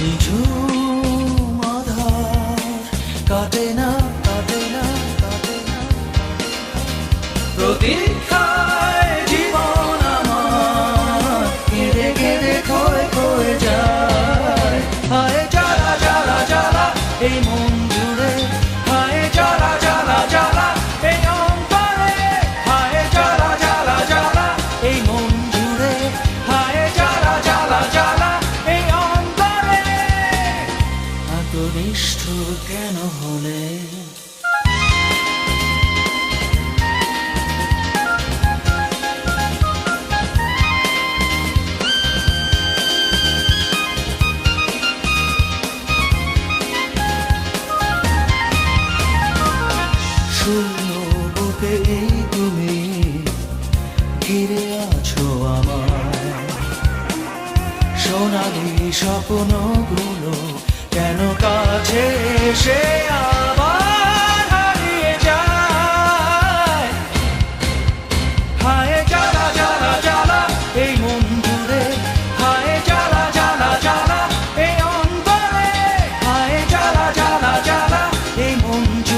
নিঝুম আধার কাটে না কাটে না কাটে না। প্রতীক্ষায় জীবন আমার কেঁদে কেঁদে ক্ষয়ে ক্ষয়ে যায়। হায় জ্বালা জ্বালা জ্বালা এই মন কেন হলে তুমি ঘিরে আছো আমার সোনালি স্বপ্নগুলো কেন কাছে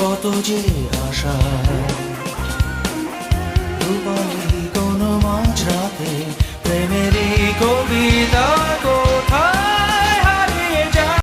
কত যে আশা